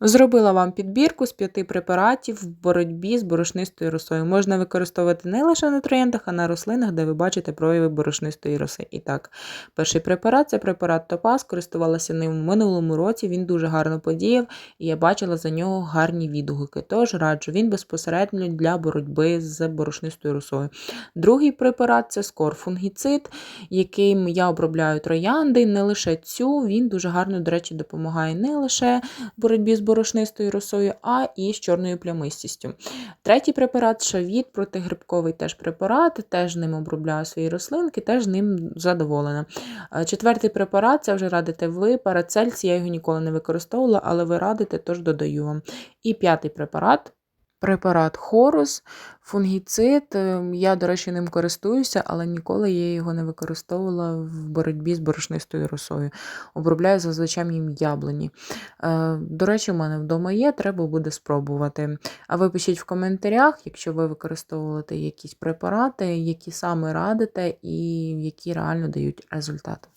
Зробила вам підбірку з п'яти препаратів в боротьбі з борошнистою росою. Можна використовувати не лише на трояндах, а на рослинах, де ви бачите прояви борошнистої роси. І так, перший препарат це препарат Топаз. Користувалася ним в минулому році. Він дуже гарно подіяв, і я бачила за нього гарні відгуки. Тож раджу, він безпосередньо для боротьби з борошнистою росою. Другий препарат це скорфунгіцид, яким я обробляю троянди. Не лише цю, він дуже гарно, до речі, допомагає не лише боротьбі з борошнистою росою, а і з чорною плямистістю. Третій препарат шавіт, протигрибковий теж препарат, теж ним обробляю свої рослинки, теж ним задоволена. Е, Четвертий препарат це вже радите ви, парацельс, я його ніколи не використовувала, але ви радите, тож додаю вам. І п'ятий препарат. Препарат Хорус, фунгіцид. Е, Я, до речі, ним користуюся, але ніколи я його не використовувала в боротьбі з борошнистою росою. Обробляю зазвичай їм яблуні. Е, До речі, у мене вдома є, треба буде спробувати. А ви пишіть в коментарях, якщо ви використовуєте якісь препарати, які саме радите і які реально дають результат.